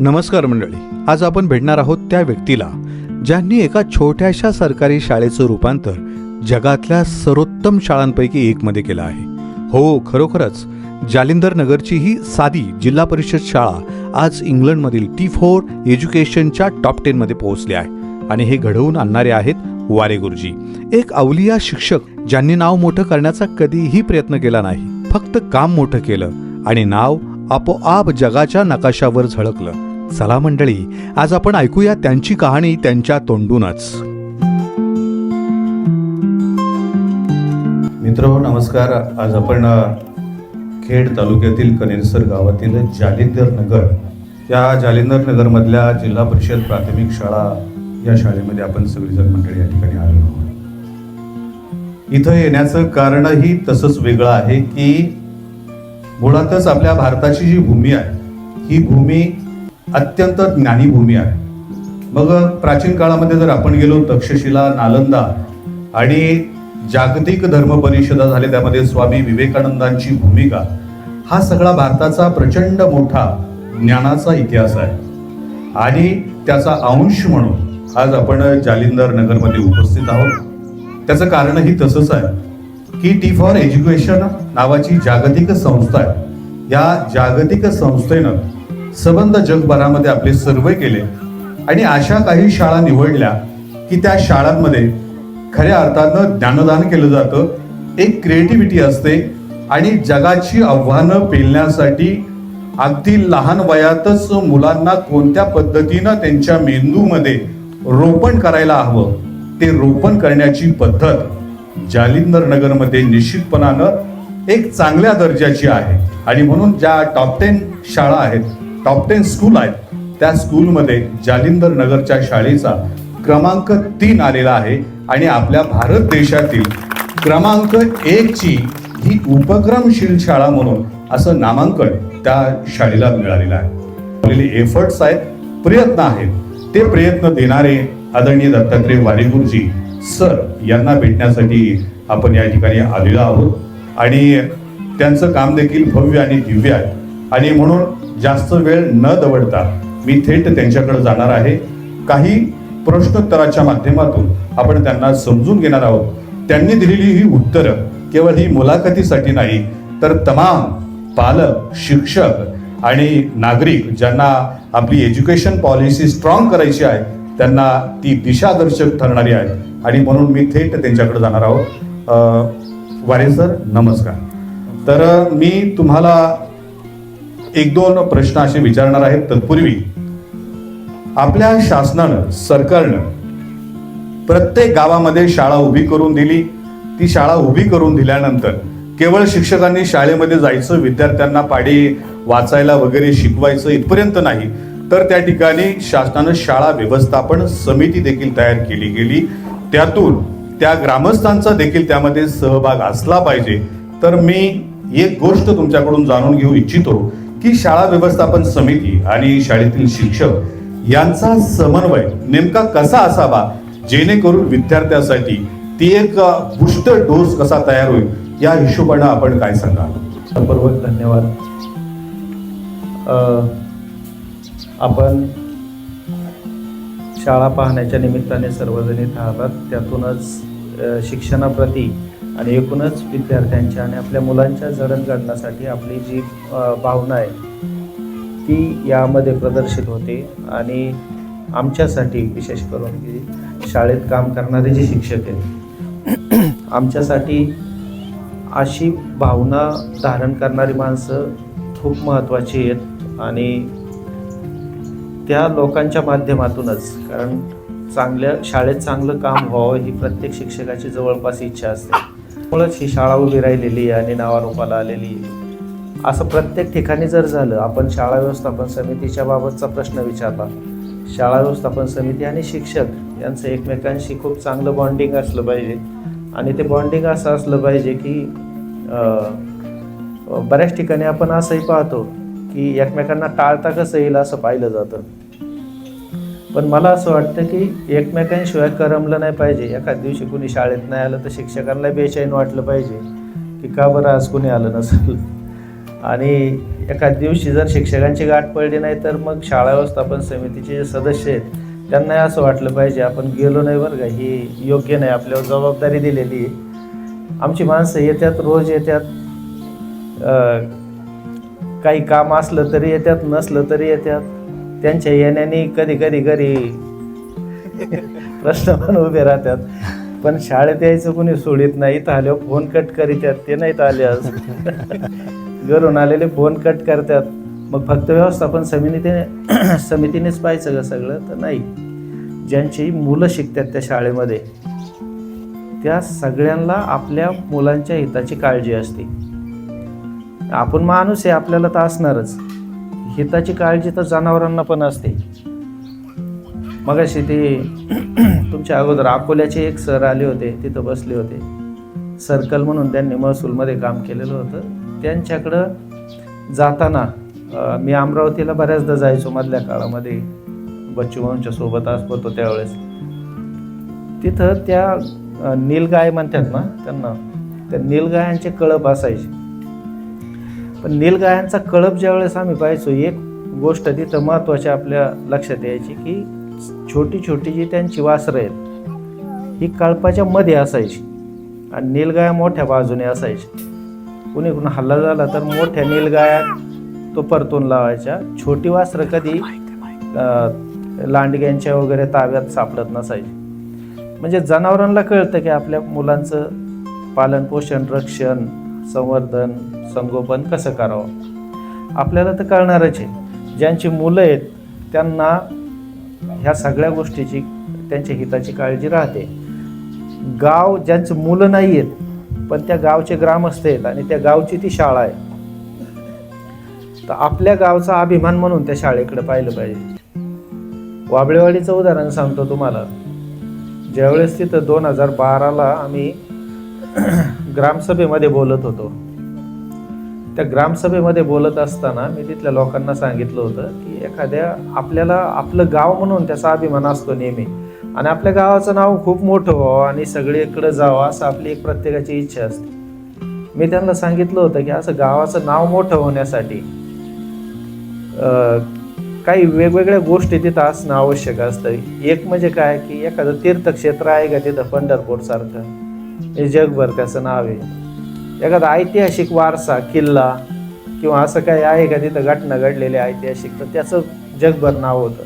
नमस्कार मंडळी आज आपण भेटणार आहोत त्या व्यक्तीला ज्यांनी एका छोट्याशा सरकारी शाळेचं रूपांतर जगातल्या सर्वोत्तम शाळांपैकी एकमध्ये केलं आहे. हो खरोखरच जालिंदर नगरची ही साधी जिल्हा परिषद शाळा आज इंग्लंडमधील टी फोर एज्युकेशनच्या टॉप टेनमध्ये पोहोचली आहे आणि हे घडवून आणणारे आहेत वारे गुरुजी. एक अवलिया शिक्षक ज्यांनी नाव मोठं करण्याचा कधीही प्रयत्न केला नाही फक्त काम मोठं केलं आणि नाव आपोआप जगाच्या नकाशावर झळकलं. चला मंडळी आज आपण ऐकूया त्यांची कहाणी त्यांच्या तोंडूनच. मित्र नमस्कार. आज आपण खेड तालुक्यातील कनेरसर गावातील जालिंदर नगर या जालिंदर नगरमधल्या जिल्हा परिषद प्राथमिक शाळा या शाळेमध्ये आपण सगळीजण मंडळी या ठिकाणी आलेलो आहोत. इथं येण्याचं कारणही तसंच वेगळं आहे की मुळातच आपल्या भारताची जी भूमी आहे ही भूमी अत्यंत ज्ञानीभूमी आहे. मग प्राचीन काळामध्ये जर आपण गेलो तक्षशिला नालंदा आणि जागतिक धर्म परिषदा झाले त्यामध्ये स्वामी विवेकानंदांची भूमिका हा सगळा भारताचा प्रचंड मोठा ज्ञानाचा इतिहास आहे. आणि त्याचा अंश म्हणून आज आपण जालिंदर नगरमध्ये उपस्थित आहोत. त्याचं कारणही तसंच आहे की टी फॉर एज्युकेशन नावाची जागतिक संस्था आहे. या जागतिक संस्थेनं सबंध जगभरामध्ये आपले सर्वे केले आणि अशा काही शाळा निवडल्या की त्या शाळांमध्ये खऱ्या अर्थानं ज्ञानदान केलं जातं एक क्रिएटिव्हिटी असते आणि जगाची आव्हानं पेलण्यासाठी अगदी लहान वयातच मुलांना कोणत्या पद्धतीनं त्यांच्या मेंदूमध्ये रोपण करायला हवं ते रोपण करण्याची पद्धत जालिंदर नगरमध्ये निश्चितपणानं एक चांगल्या दर्जाची आहे. आणि म्हणून ज्या टॉप टेन शाळा आहेत टॉप टेन स्कूल आहेत. त्या स्कूलमध्ये जालिंदर नगरच्या शाळेचा क्रमांक तीन आलेला आहे आणि आपल्या भारत देशातील क्रमांक एक ची ही उपक्रमशील शाळा म्हणून असं नामांकन त्या शाळेला मिळालेलं आहे. एफर्ट्स आहेत प्रयत्न आहेत. ते प्रयत्न देणारे आदरणीय दत्तात्रय वारेगुरुजी सर यांना भेटण्यासाठी आपण या ठिकाणी आलेलो आहोत. आणि त्यांचं काम देखील भव्य आणि दिव्य आहे. आणि म्हणून जास्त वेळ न दवडता मी थेट त्यांच्याकडे जाणार आहे. काही प्रश्नोत्तराच्या माध्यमातून आपण त्यांना समजून घेणार आहोत. त्यांनी दिलेली ही उत्तरं केवळ ही मुलाखतीसाठी नाही तर तमाम पालक शिक्षक आणि नागरिक ज्यांना आपली एज्युकेशन पॉलिसी स्ट्रॉंग करायची आहे त्यांना ती दिशादर्शक ठरणारी आहे. आणि म्हणून मी थेट त्यांच्याकडे जाणार आहोत. वारे सर नमस्कार. तर मी तुम्हाला एक दोन प्रश्न असे विचारणार आहेत. तत्पूर्वी आपल्या शासनानं सरकारनं प्रत्येक गावामध्ये शाळा उभी करून दिली. ती शाळा उभी करून दिल्यानंतर केवळ शिक्षकांनी शाळेमध्ये जायचं विद्यार्थ्यांना पाडे वाचायला वगैरे शिकवायचं इथपर्यंत नाही तर त्या ठिकाणी शासनानं शाळा व्यवस्थापन समिती देखील तयार केली गेली. त्यातून त्या ग्रामस्थांचा देखील त्यामध्ये सहभाग असला पाहिजे. तर मी एक गोष्ट तुमच्याकडून जाणून घेऊ इच्छितो. की शाळा व्यवस्थापन समिती आणि शाळेतील शिक्षक यांचा समन्वय नेमका कसा असावा? जेणेकरून विद्यार्थ्यासाठी ती एक बुस्टर डोस कसा तयार होईल? या हिशोबानं आपण काय सांगाल? पूर्वक धन्यवाद. आपण शाळा पाहण्याच्या निमित्ताने सर्वजणी इथं आलात त्यातूनच शिक्षणाप्रती आणि एकूणच विद्यार्थ्यांच्या आणि आपल्या मुलांच्या जडणघडणासाठी आपली जी भावना आहे ती यामध्ये प्रदर्शित होते. आणि आमच्यासाठी विशेष करून की शाळेत काम करणारे जे शिक्षक आहेत आमच्यासाठी अशी भावना धारण करणारी माणसं खूप महत्त्वाची आहेत. आणि त्या लोकांच्या माध्यमातूनच कारण चांगल्या शाळेत चांगलं काम व्हावं ही प्रत्येक शिक्षकाची जवळपास इच्छा असते. मुळच ही शाळा उभी राहिलेली आहे आणि नावारूपाला आलेली आहे. असं प्रत्येक ठिकाणी जर झालं आपण शाळा व्यवस्थापन समितीच्या बाबतचा प्रश्न विचारला. शाळा व्यवस्थापन समिती आणि शिक्षक यांचं एकमेकांशी खूप चांगलं बॉन्डिंग असलं पाहिजे. आणि ते बॉन्डिंग असं असलं पाहिजे की बऱ्याच ठिकाणी आपण असंही पाहतो की एकमेकांना टाळता कसं येईल असं पाहिलं जातं. पण मला असं वाटतं की एकमेकांशिवाय करमलं नाही पाहिजे. एखाद दिवशी कुणी शाळेत नाही आलं तर शिक्षकांना बेचैन वाटलं पाहिजे की का बरं आज कुणी आलं नसेल. आणि एखाद दिवशी जर शिक्षकांची गाठ पडली नाही तर मग शाळा व्यवस्थापन समितीचे जे सदस्य आहेत त्यांनाही असं वाटलं पाहिजे आपण गेलो नाही बरं का. ही योग्य नाही आपल्यावर जबाबदारी दिलेली आहे. आमची माणसं येतात रोज येतात काही काम असलं तरी येतात नसलं तरी येतात त्यांच्या येण्याने कधी कधी घरी प्रश्न पण उभे राहतात. पण शाळेत यायचं कोणी सोडित नाही. इथं आल्यावर फोन कट करीतात ते नाहीत आले आज. घरून आलेले फोन कट करतात. मग फक्त व्यवस्थापन समितीने समितीनेच पाहायचं का सगळं? तर नाही. ज्यांची मुलं शिकतात त्या शाळेमध्ये त्या सगळ्यांना आपल्या मुलांच्या हिताची काळजी असते. आपण माणूस आहे आपल्याला तर असणारच. हिताची काळजी तर जनावरांना पण असते. मगाशी ते तुमच्या अगोदर अकोल्याचे एक सर आले होते तिथं बसले होते. सर्कल म्हणून त्यांनी महसूलमध्ये काम केलेलं होतं. त्यांच्याकडं जाताना मी अमरावतीला बऱ्याचदा जायचो मधल्या काळामध्ये. बच्चूभाऊंच्या सोबत असतो त्यावेळेस. तिथं त्या नीलगाय म्हणतात ना त्यांना त्या नीलगायांचे कळप असायचे. पण नीलगायांचा कळप ज्यावेळेस आम्ही पाहायचो एक गोष्ट तिथं महत्त्वाची आपल्या लक्षात यायची की छोटी छोटी जी त्यांची वासरं आहेत ही कळपाच्या मध्ये असायची आणि नीलगाया मोठ्या बाजूने असायची कुणी कुणी हल्ला झाला तर मोठ्या नीलगाया तो परतून लावायच्या. छोटी वासरं कधी लांडग्यांच्या वगैरे ताब्यात सापडत नसायची. म्हणजे जनावरांना कळतं की आपल्या मुलांचं पालन पोषण रक्षण संवर्धन संगोपन कसं करावं? आपल्याला तर कळणारच आहे. ज्यांची मुलं आहेत त्यांना ह्या सगळ्या गोष्टीची त्यांच्या हिताची काळजी राहते. गाव ज्यांचं मुलं नाही आहेत पण त्या गावचे ग्रामस्थ आहेत आणि त्या गावची ती शाळा आहे. तर आपल्या गावचा अभिमान म्हणून त्या शाळेकडे पाहिलं पाहिजे. वाबळेवाडीचं उदाहरण सांगतो तुम्हाला. ज्यावेळेस तिथं दोन हजार बाराला आम्ही ग्रामसभेमध्ये बोलत होतो. त्या ग्रामसभेमध्ये बोलत असताना मी तिथल्या लोकांना सांगितलं होतं की एखाद्या आपल्याला आपलं गाव म्हणून त्याचा अभिमान असतो नेहमी. आणि आपल्या गावाचं नाव खूप मोठं व्हावं आणि सगळीकडं जावं असं आपली एक प्रत्येकाची इच्छा असते. मी त्यांना सांगितलं होतं की असं गावाचं नाव मोठं होण्यासाठी काही वेगवेगळ्या गोष्टी तिथं असणं आवश्यक असतं. एक म्हणजे काय की एखादं तीर्थक्षेत्र आहे का तिथं पंढरपूर सारखं? हे जगभर त्याचं नाव आहे. एखादा ऐतिहासिक वारसा किल्ला किंवा असं काही आहे का तिथं घटना घडलेली ऐतिहासिक तर त्याचं जगभर नाव होतं.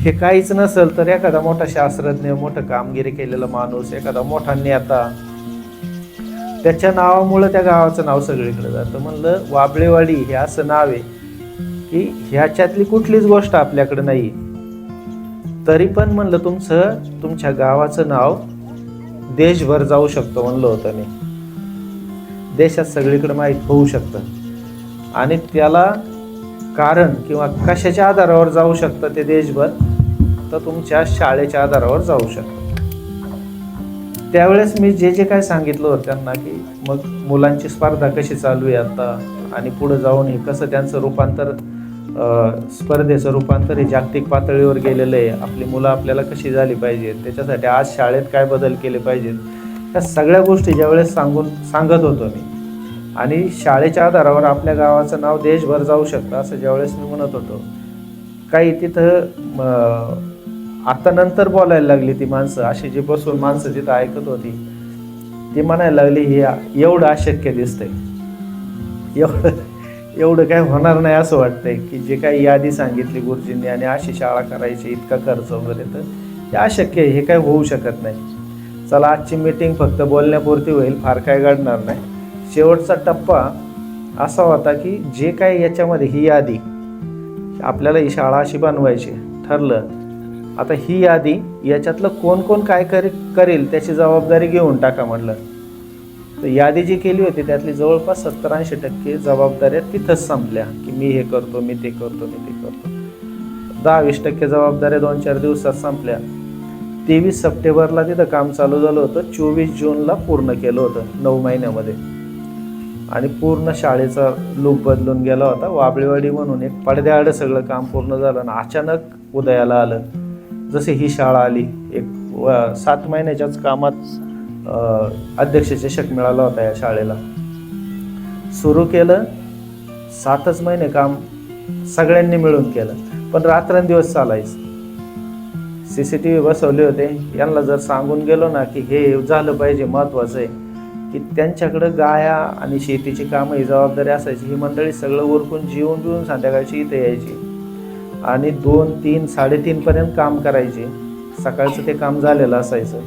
हे काहीच नसेल तर एखादा मोठा शास्त्रज्ञ मोठं कामगिरी केलेला माणूस एखादा मोठा नेता त्याच्या नावामुळं त्या गावाचं नाव सगळीकडे जातं. म्हणलं वाबळेवाडी हे असं नाव आहे की ह्याच्यातली कुठलीच गोष्ट आपल्याकडे नाही. तरी पण म्हणलं तुमचं तुमच्या गावाचं नाव देशभर जाऊ शकतो म्हणलं होतं मी. देशात सगळीकडे माहीत होऊ शकतं. आणि त्याला कारण किंवा कशाच्या आधारावर जाऊ शकतं ते देशभर तर तुमच्या शाळेच्या आधारावर जाऊ शकतं. त्यावेळेस मी जे जे काय सांगितलं होतं त्यांना की मग मुलांची स्पर्धा कशी चालू आहे आता आणि पुढं जाऊन हे कसं त्यांचं रूपांतर स्पर्धेचं रूपांतर हे जागतिक पातळीवर गेलेलं आहे आपली मुलं आपल्याला कशी झाली पाहिजेत त्याच्यासाठी आज शाळेत काय बदल केले पाहिजेत ह्या सगळ्या गोष्टी ज्यावेळेस सांगून सांगत होतो मी. आणि शाळेच्या आधारावर आपल्या गावाचं नाव देशभर जाऊ शकतं असं ज्यावेळेस मी म्हणत होतो. काही तिथं आता नंतर बोलायला लागली ती माणसं अशी जी बसून माणसं तिथं ऐकत होती ती म्हणायला लागली हे एवढं अशक्य दिसतंय. एवढं एवढं काय होणार नाही असं वाटतंय की जे काही यादी सांगितली गुरुजींनी आणि अशी शाळा करायची इतका खर्च वगैरे तर हे अशक्य आहे हे काय होऊ शकत नाही. चला आजची मीटिंग फक्त बोलण्यापुरती होईल फार काय घडणार नाही. शेवटचा टप्पा असा होता की जे काय याच्यामध्ये ही यादी आपल्याला ही शाळा अशी बनवायची ठरलं. आता ही यादी याच्यातलं कोण कोण काय करी करेल त्याची जबाबदारी घेऊन टाका म्हटलं. तर यादी जी केली होती त्यातली जवळपास सत्तर ऐंशी टक्के जबाबदाऱ्या तिथंच संपल्या की मी हे करतो मी ते करतो मी ते करतो. दहा वीस टक्के जबाबदाऱ्या दोन चार दिवसात संपल्या. तेवीस सप्टेंबरला तिथं काम चालू झालं होतं चोवीस जूनला पूर्ण केलं होतं नऊ महिन्यामध्ये. आणि पूर्ण शाळेचा लूप बदलून गेला होता. वाबळेवाडी म्हणून एक पडद्याआड सगळं काम पूर्ण झालं आणि अचानक उदयाला आलं. जसे ही शाळा आली एक सात महिन्याच्याच कामात अ, अध्यक्ष चषक मिळाला होता या शाळेला. सुरू केलं सातच महिने काम सगळ्यांनी मिळून केलं. पण रात्रंदिवस चालायचं. सी सी टी व्ही बसवले होते. यांना जर सांगून गेलो ना की हे झालं पाहिजे महत्त्वाचं आहे. की त्यांच्याकडं गाया आणि शेतीची कामं ही जबाबदारी असायची. ही मंडळी सगळं ओरखून जीवन बिवून संध्याकाळची इथे यायची. आणि दोन तीन साडेतीनपर्यंत काम करायचे. सकाळचं ते काम झालेलं असायचं.